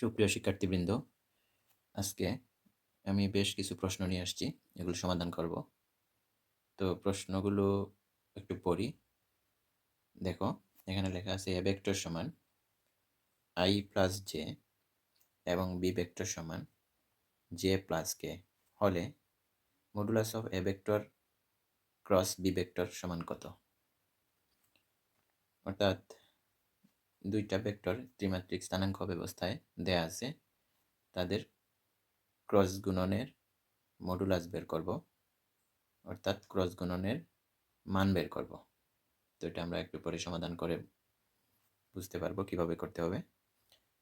সুপ্রিয় শিক্ষার্থীবৃন্দ, আজকে আমি বেশ কিছু প্রশ্ন নিয়ে আসছি, এগুলো সমাধান করব। তো প্রশ্নগুলো একটু পড়ি। দেখো, এখানে লেখা আছে এ ভেক্টর সমান আই প্লাস জে এবং বি ভেক্টর সমান জে প্লাস কে। হলে modulus of A vector cross B vector সমান কত? অর্থাৎ দুইটা ভেক্টর ত্রিমাত্রিক স্থানাঙ্ক ব্যবস্থায় দেয়া আছে। তাদের ক্রস গুণনের মডুলাস বের করব, অর্থাৎ ক্রস গুণনের মান বের করব। তো এটা আমরা একটু পরে সমাধান করে বুঝতে পারব কীভাবে করতে হবে।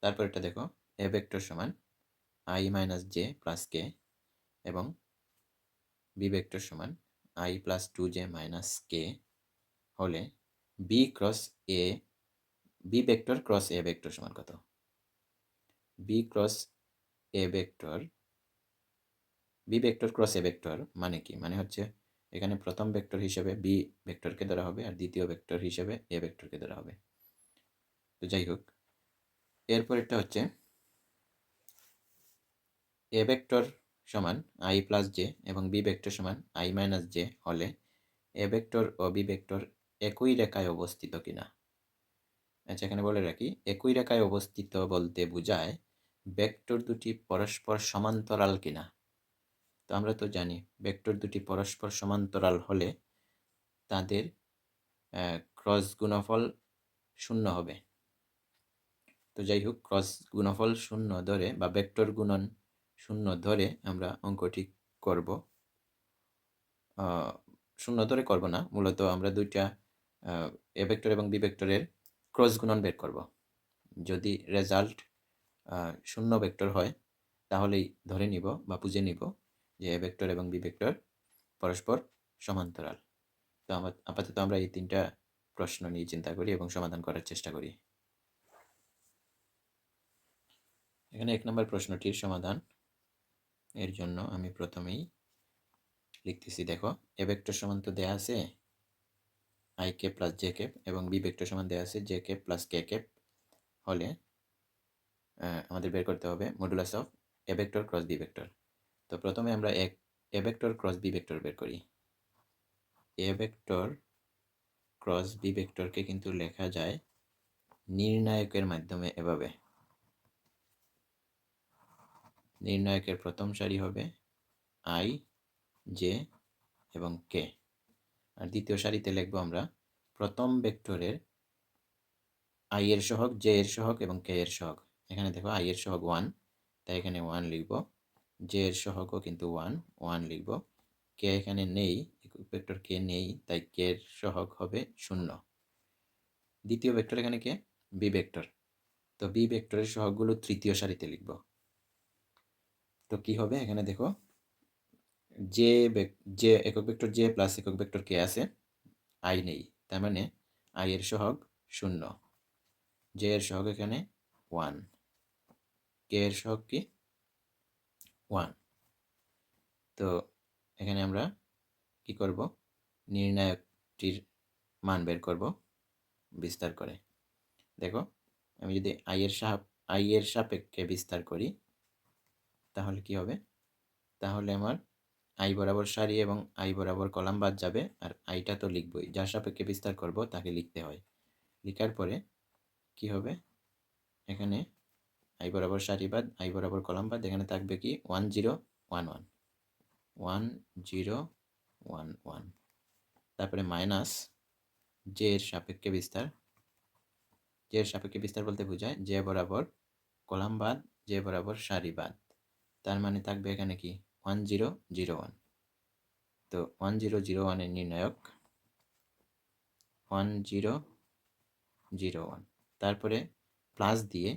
তারপর এটা দেখো, এ ভেক্টর সমান I minus J plus K এবং বি ভেক্টর সমান I plus two J minus K হলে B cross A B vector cross A vector সমান কত? B cross A vector B vector cross A vector মানে কি? মানে হচ্ছে এখানে প্রথম ভেক্টর হিসেবে বি ভেক্টরকে ধরা হবে আর দ্বিতীয় ভেক্টর হিসেবে এ ভেক্টরকে ধরা হবে। তো যাই হোক, এরপরেরটা হচ্ছে এ ভেক্টর সমান আই প্লাস জে এবং বি ভেক্টর সমান আই মাইনাস জে হলে এ ভেক্টর ও বি ভেক্টর একই রেখায় অবস্থিত কিনা? আচ্ছা এখানে বলে রাখি, একই রেখায় অবস্থিত বলতে বোঝায় ভেক্টর দুটি পরস্পর সমান্তরাল কিনা। তো আমরা তো জানি ভেক্টর দুটি পরস্পর সমান্তরাল হলে তাদের ক্রস গুণফল শূন্য হবে। তো যাই হোক, ক্রস গুণফল শূন্য ধরে বা ভেক্টর গুণন শূন্য ধরে আমরা অঙ্কটি করব। শূন্য ধরে করব না, মূলত আমরা দুইটা এ ভেক্টর এবং বি ভেক্টরের ক্রস গুণন বের করব। যদি রেজাল্ট শূন্য ভেক্টর হয়, তাহলেই ধরে নিব বা বুঝে নিব যে এ ভেক্টর এবং বি ভেক্টর পরস্পর সমান্তরাল। তো আপাতত আমরা এই তিনটা প্রশ্ন নিয়ে চিন্তা করি এবং সমাধান করার চেষ্টা করি। এখানে এক নম্বর প্রশ্নটির সমাধান। এর জন্য আমি প্রথমেই লিখতেছি, দেখো এ ভেক্টর সমান তো দেয়া আছে I K plus J cap এবং বি ভেক্টর সমান দেওয়া আছে J cap plus K cap হলে আমাদের বের করতে হবে modulus of A vector cross B vector তো প্রথমে আমরা এক A vector cross B vector বের করি। এ ভেক্টর ক্রস বি ভেক্টরকে কিন্তু লেখা যায় নির্ণায়কের মাধ্যমে এভাবে। নির্ণায়কের প্রথম সারি হবে আই জে এবং কে আর দ্বিতীয় সারিতে লিখব আমরা প্রথম ভেক্টরের আই এর সহগ জে এর সহগ এবং কে এর সহগ। এখানে দেখো আই এর সহগ ওয়ান তাই এখানে ওয়ান লিখব। জে এর সহগও কিন্তু ওয়ান ওয়ান লিখব। কে এখানে নেই, ভেক্টর কে নেই, তাই কে এর সহগ হবে শূন্য। দ্বিতীয় ভেক্টর এখানে কে? B vector. তো বি ভেক্টরের সহগগুলো তৃতীয় সারিতে লিখব। তো কি হবে? এখানে দেখো যে যে একক ভেক্টর জে প্লাস একক ভেক্টর কে আছে। আই নেই, তার মানে আই এর সহগ শূন্য। জে এর সহগ এখানে ওয়ান কে এর সহগ কি? ওয়ান তো এখানে আমরা কি করব? নির্ণায়কটির মান বের করব বিস্তার করে। দেখো, আমি যদি আই এর সাপ আই এর সাপেক্ষে বিস্তার করি, তাহলে কি হবে? তাহলে আমার আই বরাবর সারি এবং আই বরাবর কলাম বাদ যাবে, আর আইটা তো লিখবই। যার সাপেক্ষে বিস্তার করব, তাকে লিখতে হয়। লিখার পরে কি হবে? এখানে আই বরাবর সারি বাদ, আই বরাবর কলাম বাদ, এখানে থাকবে কি? One zero one one. One zero one one. তারপরে মাইনাস জে এর সাপেক্ষে বিস্তার। জে এর সাপেক্ষে বিস্তার বলতে বোঝায় জে বরাবর কলাম বাদ, জে বরাবর সারি বাদ। তার মানে থাকবে এখানে কি? ওয়ান জিরো জিরো ওয়ান তো ওয়ান জিরো জিরো ওয়ানের নির্ণায়ক ওয়ান জিরো জিরো ওয়ান তারপরে প্লাস দিয়ে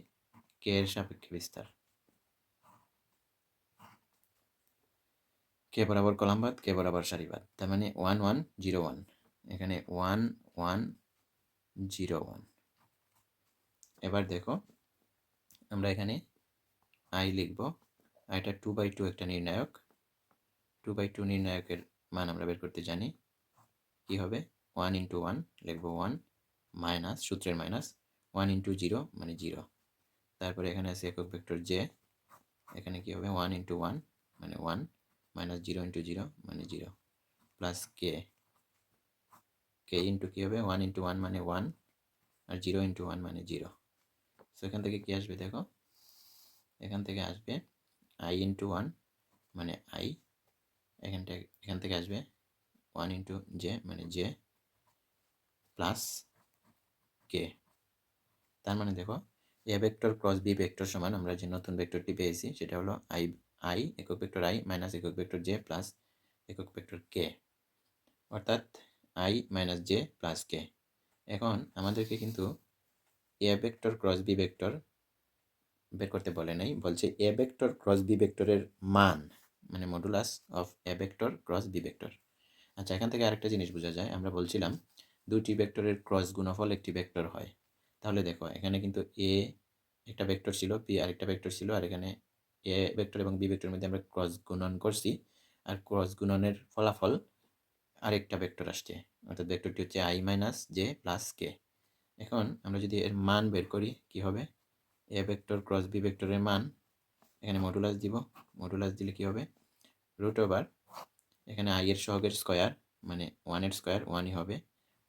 কে এর সাপেক্ষে বিস্তার। কে বরাবর কলামবাদ কে বরাবর সারিবাদ। তার মানে ওয়ান ওয়ান জিরো ওয়ান এখানে ওয়ান ওয়ান জিরো ওয়ান এবার দেখো, আমরা এখানে আই লিখব। এটা টু বাই টু একটা নির্ণায়ক। টু বাই টু নির্ণায়কের মান আমরা বের করতে জানি। কি হবে? ওয়ান ইন্টু ওয়ান লিখব ওয়ান মাইনাস সূত্রের মাইনাস ওয়ান ইন্টু জিরো মানে জিরো তারপরে এখানে আছে একক ভেক্টর জে এখানে কি হবে? ওয়ান ইন্টু ওয়ান মানে one minus zero into zero মানে zero plus K K into কী হবে? ওয়ান ইন্টু ওয়ান মানে ওয়ান আর জিরো ইন্টু ওয়ান মানে জিরো সো এখান থেকে কী আসবে দেখো? এখান থেকে আসবে আই ইন্টু ওয়ান মানে আই এখানটা এখান থেকে আসবে। ওয়ান ইন্টু জে মানে জে প্লাস কে তার মানে দেখো, A vector cross B vector সমান আমরা যে নতুন ভেক্টরটি পেয়েছি, সেটা হলো আই আই একক ভেক্টর আই মাইনাস একক ভেক্টর জে প্লাস একক ভেক্টর কে অর্থাৎ I minus J plus K এখন আমাদেরকে কিন্তু A vector cross B vector বের করতে বলে নাই, বলছে এ ভেক্টর ক্রস বি ভেক্টরের মান। মানে modulus of A vector cross B vector আচ্ছা এখান থেকে আরেকটা জিনিস বোঝা যায়। আমরা বলছিলাম দুটি ভেক্টরের ক্রস গুণফল একটি ভেক্টর হয়। তাহলে দেখো, এখানে কিন্তু এ একটা ভেক্টর ছিল বি আরেকটা ভেক্টর ছিল, আর এখানে এ ভেক্টর এবং বি ভেক্টরের মধ্যে আমরা ক্রস গুণন করছি, আর ক্রস গুণনের ফলাফল আরেকটা ভেক্টর আসছে। অর্থাৎ ভেক্টরটি হচ্ছে I minus J plus K এখন আমরা যদি এর মান বের করি, কি হবে? এ ভেক্টর ক্রস বি ভেক্টরের মান, এখানে মডুলাস দিব মডুলাস দিলে কি হবে? রুট ওভার এখানে আই এর সহগের স্কোয়ার মানে ওয়ানের স্কোয়ার ওয়ানই হবে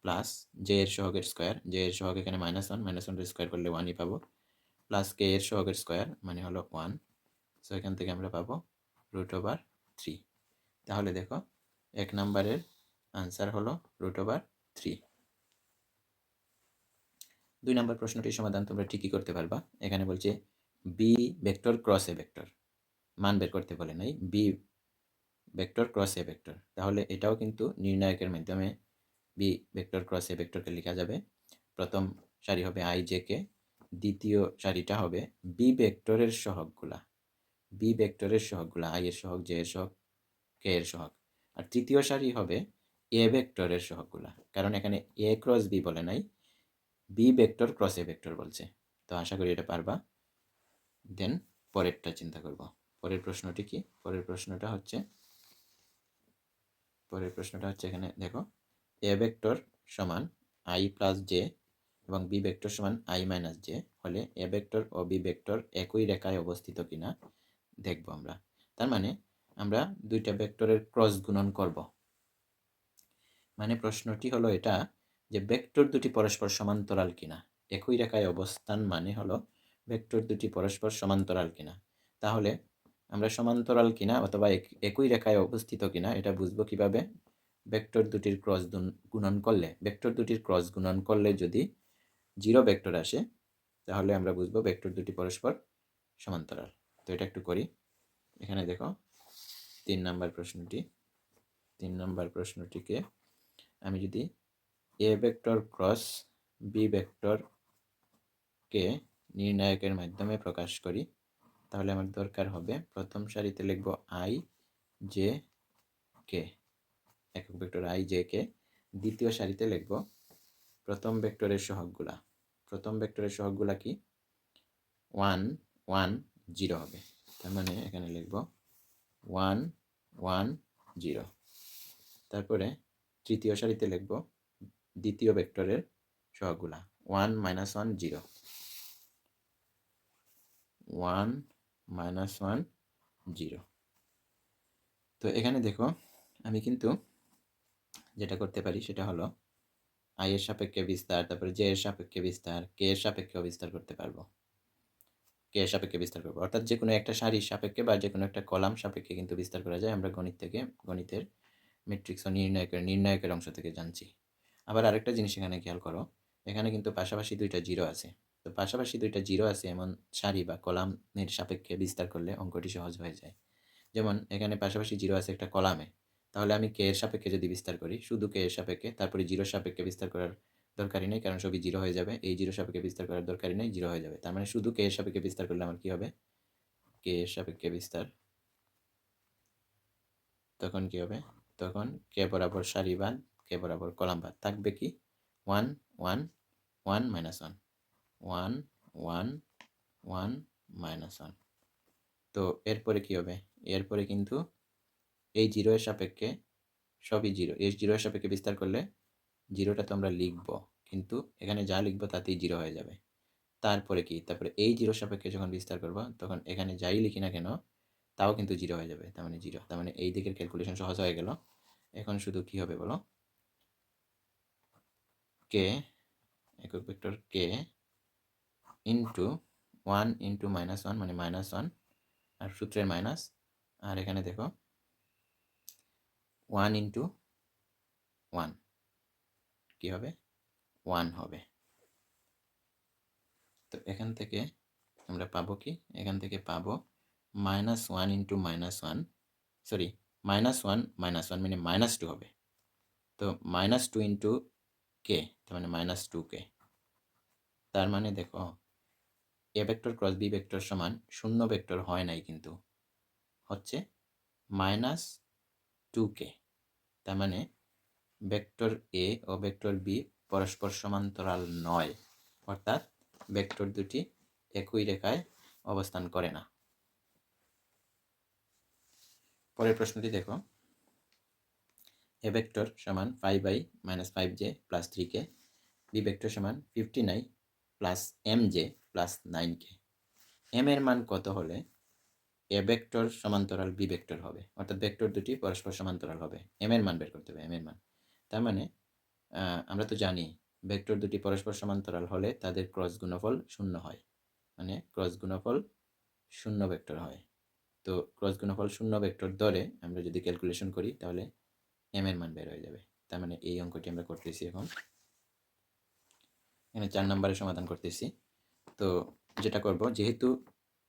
প্লাস জে এর সহগের স্কোয়ার জে এর সহগ এখানে মাইনাস ওয়ান মাইনাস ওয়ানের স্কোয়ার করলে ওয়ানই পাবো প্লাস কে এর সহগের স্কোয়ার মানে হলো ওয়ান সো এখান থেকে আমরা পাবো রুট ওভার থ্রি তাহলে দেখো, এক নাম্বারের আনসার হলো রুট ওভার থ্রি দুই নম্বর প্রশ্নটির সমাধান তোমরা ঠিকই করতে পারবা। এখানে বলছে B vector cross A vector মান বের করতে বলে নাই। B vector cross A vector তাহলে এটাও কিন্তু নির্ণায়কের মাধ্যমে বি ভেক্টর ক্রস এ ভেক্টরকে লেখা যাবে। প্রথম সারি হবে আই জে কে দ্বিতীয় সারিটা হবে বি ভেক্টরের সহগগুলা। বি ভেক্টরের সহগগুলা আই এর সহগ জে এর সহগ কে এর সহগ। আর তৃতীয় সারি হবে এ ভেক্টরের সহগগুলা। কারণ এখানে এ ক্রস বি বলে নাই B vector cross A vector বলছে। তো আশা করি এটা পারবা। দেন পরেরটা চিন্তা করব। পরের প্রশ্নটি কি? পরের প্রশ্নটা হচ্ছে পরের প্রশ্নটা হচ্ছে এখানে, দেখো এ ভেক্টর সমান আই প্লাস জে এবং বি ভেক্টর সমান আই মাইনাস জে হলে এ ভেক্টর ও বি ভেক্টর একই রেখায় অবস্থিত কিনা দেখব আমরা। তার মানে আমরা দুইটা ভেক্টরের ক্রস গুণন করব। মানে প্রশ্নটি হলো এটা যে ভেক্টর দুটি পরস্পর সমান্তরাল কিনা, একই রেখায় অবস্থান মানে হলো ভেক্টর দুটি পরস্পর সমান্তরাল কিনা। তাহলে আমরা সমান্তরাল কিনা অথবা একই রেখায় অবস্থিত কিনা এটা বুঝব কীভাবে? ভেক্টর দুটির ক্রস গুণন করলে, ভেক্টর দুটির ক্রস গুণন করলে যদি জিরো ভেক্টর আসে, তাহলে আমরা বুঝব ভেক্টর দুটি পরস্পর সমান্তরাল। তো এটা একটু করি। এখানে দেখো, তিন নাম্বার প্রশ্নটি, তিন নাম্বার প্রশ্নটিকে আমি যদি এ ভেক্টর ক্রস বি ভেক্টরকে নির্ণায়কের মাধ্যমে প্রকাশ করি তাহলে আমার দরকার হবে। প্রথম সারিতে লিখব আই জে কে একক ভেক্টর আই জে কে দ্বিতীয় সারিতে লিখব প্রথম ভেক্টরের সহগগুলা। প্রথম ভেক্টরের সহগগুলা কি? ওয়ান ওয়ান জিরো হবে। তার মানে এখানে লিখব ওয়ান ওয়ান জিরো তারপরে তৃতীয় সারিতে লিখব দ্বিতীয় ভেক্টরের সহগগুলা। One minus one zero one minus one zero তো এখানে দেখো, আমি কিন্তু যেটা করতে পারি সেটা হলো আই এর সাপেক্ষে বিস্তার, তারপরে জে এর সাপেক্ষে বিস্তার কে এর সাপেক্ষে বিস্তার করতে পারব। কে এর সাপেক্ষে বিস্তার করব। অর্থাৎ যে কোনো একটা সারির সাপেক্ষে বা যে কোনো একটা কলাম সাপেক্ষে কিন্তু বিস্তার করা যায়। আমরা গণিত থেকে, গণিতের ম্যাট্রিক্স ও নির্ণায়কের নির্ণায়কের অংশ থেকে জানছি। আবার আরেকটা জিনিস এখানে খেয়াল করো। এখানে কিন্তু পাশাপাশি দুইটা জিরো আছে। তো পাশাপাশি দুইটা জিরো আছে, এমন সারি বা কলামের সাপেক্ষে বিস্তার করলে অঙ্কটি সহজ হয়ে যায়। যেমন, এখানে পাশাপাশি জিরো আছে একটা কলামে। তাহলে আমি কে এর সাপেক্ষে যদি বিস্তার করি, শুধু কে এর সাপেক্ষে, তারপরে জিরো সাপেক্ষে বিস্তার করার দরকারই নেই, কারণ সবই জিরো হয়ে যাবে। এই জিরো সাপেক্ষে বিস্তার করার দরকারই নেই, জিরো হয়ে যাবে। তার মানে শুধু কে এর সাপেক্ষে বিস্তার করলে আমার কি হবে? কে এর সাপেক্ষে বিস্তার তখন কি হবে? তখন কে বরাবর সারি বাদ, কে বরাবর কলাম বাদ। থাকবে কি? One one one minus one. One one one, minus one. তো এরপরে কী হবে? এরপরে কিন্তু এই জিরো এর সাপেক্ষে সবই জিরো। এই জিরো এর সাপেক্ষে বিস্তার করলে জিরোটা তো আমরা লিখব, কিন্তু এখানে যা লিখব তাতেই জিরো হয়ে যাবে। তারপরে কি? তারপরে এই জিরো সাপেক্ষে যখন বিস্তার করব, তখন এখানে যাই লিখি না কেন, তাও কিন্তু জিরো হয়ে যাবে, তার মানে জিরো। তার মানে এই দিকের ক্যালকুলেশন সহজ হয়ে গেল। এখন শুধু কি হবে বলো? কে, একক ভেক্টর কে into one into minus one মানে মাইনাস ওয়ান আর সূত্রের মাইনাস আর এখানে দেখো ওয়ান ইন্টু ওয়ান কী হবে? ওয়ান হবে। তো এখান থেকে আমরা পাবো কি? এখান থেকে পাবো minus one into minus one sorry minus one minus one মানে মাইনাস টু হবে। তো মাইনাস টু ইন্টু কে তার মানে মাইনাস টু কে তার মানে দেখো A vector cross B vector সমান শূন্য ভেক্টর হয় নাই কিন্তু। হচ্ছে মাইনাস টু কে। তার মানে ভেক্টর এ ও ভেক্টর বি পরস্পর সমান্তরাল নয়। অর্থাৎ ভেক্টর দুটি একই রেখায় অবস্থান করে না। পরের প্রশ্নটি দেখো। এ ভেক্টর সমান five i minus five j plus three k. B vector সমান fifty nine plus m j. Plus nine k m এর মান কত হলে? এ ভেক্টর সমান্তরাল বি ভেক্টর হবে। অর্থাৎ ভেক্টর দুটি পরস্পর সমান্তরাল হবে। এম এর মান বের করতে হবে এম এর মান। তার মানে আমরা তো জানি ভেক্টর দুটি পরস্পর সমান্তরাল হলে তাদের ক্রস গুণফল শূন্য হয়। মানে ক্রস গুণফল শূন্য ভেক্টর হয়। তো ক্রস গুণফল শূন্য ভেক্টর ধরে আমরা যদি ক্যালকুলেশন করি, তাহলে এম এর মান বের হয়ে যাবে। তার মানে এই অঙ্কটি আমরা করতেছি এখন। এখানে চার নম্বরে সমাধান করতেছি। তো যেটা করব, যেহেতু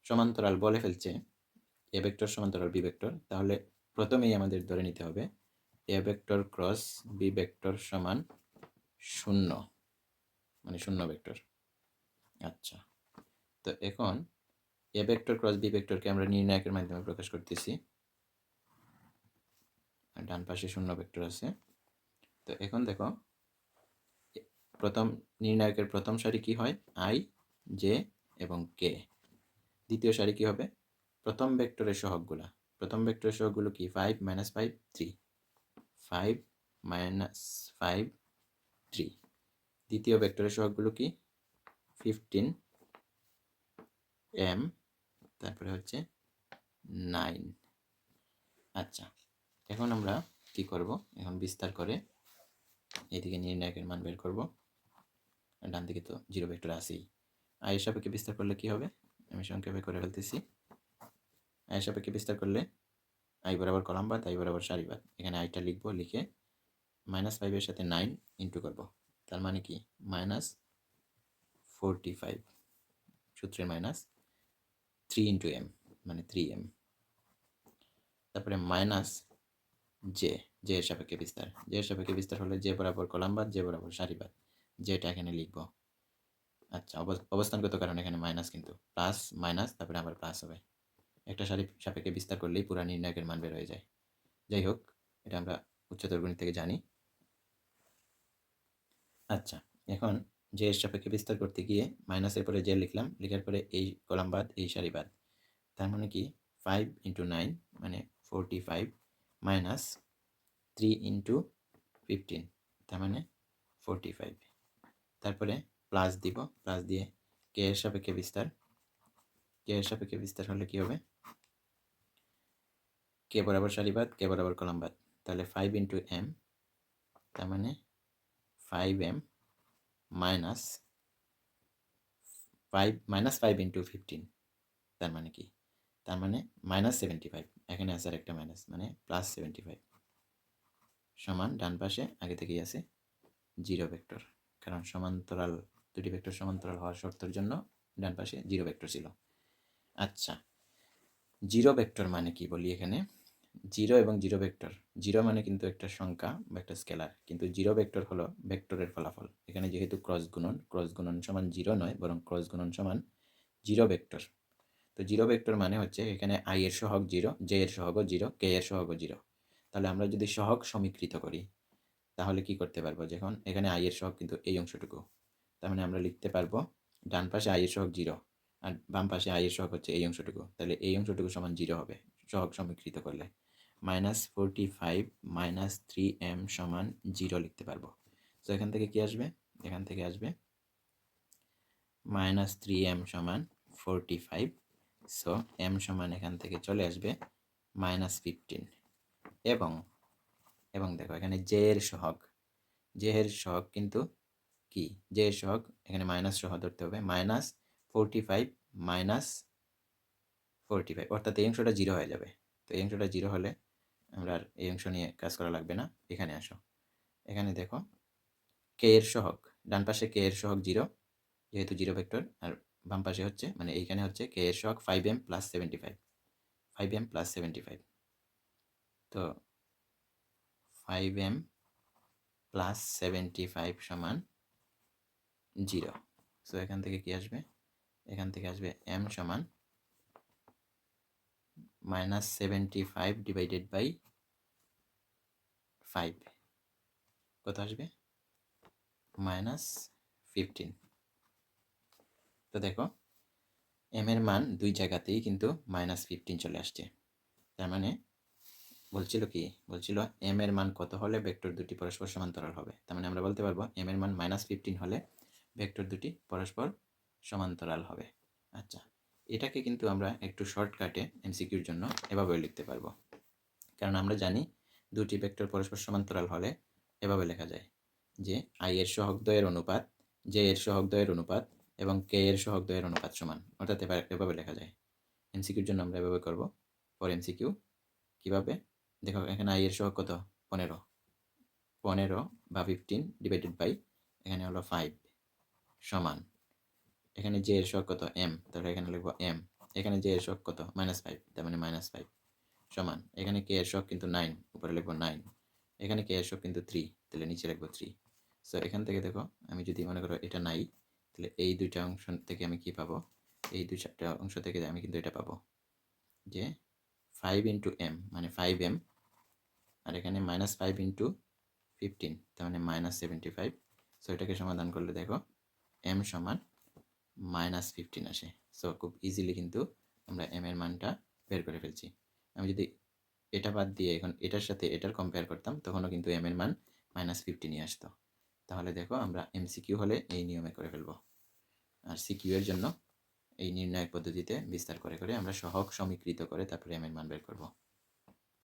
সমান্তরাল বলে ফেলছে, এ ভেক্টর সমান্তরাল বি ভেক্টর, তাহলে প্রথমেই আমাদের ধরে নিতে হবে, A vector cross B vector সমান শূন্য মানে শূন্য ভেক্টর। আচ্ছা তো এখন এ ভেক্টর ক্রস বি ভেক্টরকে আমরা নির্ণায়কের মাধ্যমে প্রকাশ করতেছি। ডান পাশে শূন্য ভেক্টর আছে। তো এখন দেখো প্রথম, নির্ণায়কের প্রথম সারি কি হয়? আই জে এবং কে। দ্বিতীয় সারি কি হবে? প্রথম ভেক্টরের সহগগুলা। প্রথম ভেক্টরের সহগগুলো কি? Five minus five three five minus five three দ্বিতীয় ভেক্টরের সহগগুলো কি? ফিফটিন এম তারপরে হচ্ছে নাইন আচ্ছা এখন আমরা কি করব? এখন বিস্তার করে এদিকে নির্ণায়কের মান বের করব। ডান দিকে তো জিরো ভেক্টর আসেই আয়ের সাপেক্ষে বিস্তার করলে কি হবে? আমি সংক্ষেপে করে ফেলতেছি আয়ের সাপেক্ষে বিস্তার করলে আই বরাবর কলাম বাদ আই বরাবর সারি বাদ। এখানে আইটা লিখব, লিখে মাইনাস ফাইভের সাথে নাইন ইন্টু করব। তার মানে কি? মাইনাস ফোরটি ফাইভ সূত্রে মাইনাস থ্রি ইন্টু এম মানে থ্রি এম তারপরে মাইনাস জে জে এর সাপেক্ষে বিস্তার। জে এর সাপেক্ষে বিস্তার হলে জে বরাবর কলাম বাদ জে বরাবর সারি বাদ। যেটা এখানে লিখব। আচ্ছা অবস্থানগত কারণ এখানে মাইনাস কিন্তু। প্লাস মাইনাস তারপরে আবার প্লাস হবে। একটা সারি, সাপেক্ষে বিস্তার করলেই পুরা নির্ণায়কের মান বের হয়ে যায়। যাই হোক, এটা আমরা উচ্চতর গণিত থেকে জানি। আচ্ছা এখন যে এর সাপেক্ষে বিস্তার করতে গিয়ে মাইনাসের পরে জে লিখলাম। লেখার পরে এই কলাম বাদ, এই সারি বাদ। তার মানে কি? ফাইভ ইন্টু নাইন মানে forty five minus three into fifteen তার মানে ফোরটি ফাইভ তারপরে প্লাস দিব, প্লাস দিয়ে কে এর সাপেক্ষে বিস্তার? কে এর সাপেক্ষে বিস্তার হলে কী হবে? কে বরাবর সারিবাদ, কে বরাবর কলামবাদ? তাহলে ফাইভ ইন্টু এম তার মানে five m minus five minus five into fifteen তার মানে কি? তার মানে মাইনাস সেভেন্টি ফাইভ এখানে আছে আর একটা মাইনাস মানে প্লাস সেভেন্টি ফাইভ সমান ডান পাশে, আগে থেকেই আছে জিরো ভেক্টর কারণ সমান্তরাল দুটি ভেক্টর সমান্তরাল হওয়ার শর্তের জন্য ডান পাশে জিরো ভেক্টর ছিল। আচ্ছা জিরো ভেক্টর মানে কি বলি এখানে? জিরো এবং জিরো ভেক্টর, জিরো মানে কিন্তু একটা সংখ্যা বা একটা স্কেলার, কিন্তু জিরো ভেক্টর হলো ভেক্টরের ফলাফল। এখানে যেহেতু ক্রস গুণন ক্রস গুণন সমান জিরো নয়, বরং ক্রস গুণন সমান জিরো ভেক্টর। তো জিরো ভেক্টর মানে হচ্ছে এখানে আই এর সহগ জিরো, জে এর সহগও জিরো, কে এর সহগও জিরো। তাহলে আমরা যদি সহগ সমীকৃত করি, তাহলে কি করতে পারব? যখন এখানে আই এর সহগ কিন্তু এই অংশটুকু। তার মানে আমরা লিখতে পারব ডান পাশে আই এর সহগ জিরো আর বাম পাশে আই এর সহগ হচ্ছে এই অংশটুকু। তাহলে এই অংশটুকু সমান জিরো হবে সহগ সমীকৃত করলে। Minus forty five minus three m সমান জিরো লিখতে পারব। তো এখান থেকে কি আসবে? এখান থেকে আসবে মাইনাস থ্রি এম সমান ফোরটি ফাইভ। সো এম সমান এখান থেকে চলে আসবে মাইনাস ফিফটিন। এবং এবং দেখো এখানে জে এর সহগ জে এর কিন্তু কি? এর সহগ, এখানে মাইনাস সহ ধরতে হবে। Minus forty five minus forty five অর্থাৎ এই অংশটা জিরো হয়ে যাবে। তো এই অংশটা জিরো হলে আমরা আর এই অংশ নিয়ে কাজ করা লাগবে না। এখানে আসো। এখানে দেখো কে এর সহগ, ডান পাশে কে এর সহগ জিরো যেহেতু জিরো ভেক্টর আর বাম পাশে হচ্ছে মানে এইখানে হচ্ছে কে এর সহগ five m plus seventy five five m plus seventy five তো five m plus seventy five সমান জিরো। সো এখান থেকে কি আসবে? এখান থেকে আসবে এম সমান minus seventy five divided by five কত আসবে? মাইনাস ফিফটিন তো দেখো এম এর মান দুই জায়গাতেই কিন্তু মাইনাস ফিফটিন চলে আসছে। তার মানে বলছিল কি? বলছিল এম এর মান কত হলে ভেক্টর দুটি পরস্পর সমান্তরাল হবে। তার মানে আমরা বলতে পারব এম এর মান মাইনাস ফিফটিন হলে ভেক্টর দুটি পরস্পর সমান্তরাল হবে। আচ্ছা এটাকে কিন্তু আমরা একটু শর্টকাটে এমসিকিউর জন্য এভাবে লিখতে পারব। কারণ আমরা জানি দুটি ভেক্টর পরস্পর সমান্তরাল হলে এভাবে লেখা যায় যে আই এর সহগদ্বয়ের অনুপাত জে এর সহগদ্বয়ের অনুপাত এবং কে এর সহগদ্বয়ের অনুপাত সমান। অর্থাৎ এবার এভাবে লেখা যায়। এমসিকিউর জন্য আমরা এভাবে করব পর এমসিকিউ কীভাবে? দেখো, এখানে আই এর সহগ কত? পনেরো। পনেরো বা ফিফটিন ডিভাইডেড বাই এখানে হলো ফাইভ সমান। এখানে জে এর সহগ কত? এম তাহলে এখানে লিখব এম এখানে জে এর সহগ কত? মাইনাস ফাইভ তার মানে মাইনাস ফাইভ সমান। এখানে কে এর সহগ কিন্তু নাইন উপরে লিখব নাইন এখানে কে এর সহগ কিন্তু থ্রি তাহলে নিচে লিখব থ্রি সো এখান থেকে দেখো, আমি যদি মনে করো এটা নাই, তাহলে এই দুইটা অংশ থেকে আমি কি পাবো? এই দুই চারটা অংশ থেকে আমি কিন্তু এটা পাবো। যে ফাইভ ইন্টু এম মানে ফাইভ এম আর এখানে মাইনাস ফাইভ ইন্টু ফিফটিন তার মানে মাইনাস সেভেন্টি ফাইভ সো এটাকে সমাধান করলে দেখো এম সমান মাইনাস ফিফটিন আসে। সো খুব ইজিলি কিন্তু আমরা এম এর মানটা বের করে ফেলছি। আমি যদি এটা বাদ দিয়ে এখন এটার সাথে এটার কম্পেয়ার করতাম, তখনও কিন্তু এম এর মান মাইনাস ফিফটিনই আসতো। তাহলে দেখো, আমরা এমসিকিউ হলে এই নিয়মে করে ফেলব। আর সিকিউ এর জন্য এই নির্ণায়ক পদ্ধতিতে বিস্তার করে করে আমরা সহগ সমীকৃত করে তারপরে এম এর মান বের করব।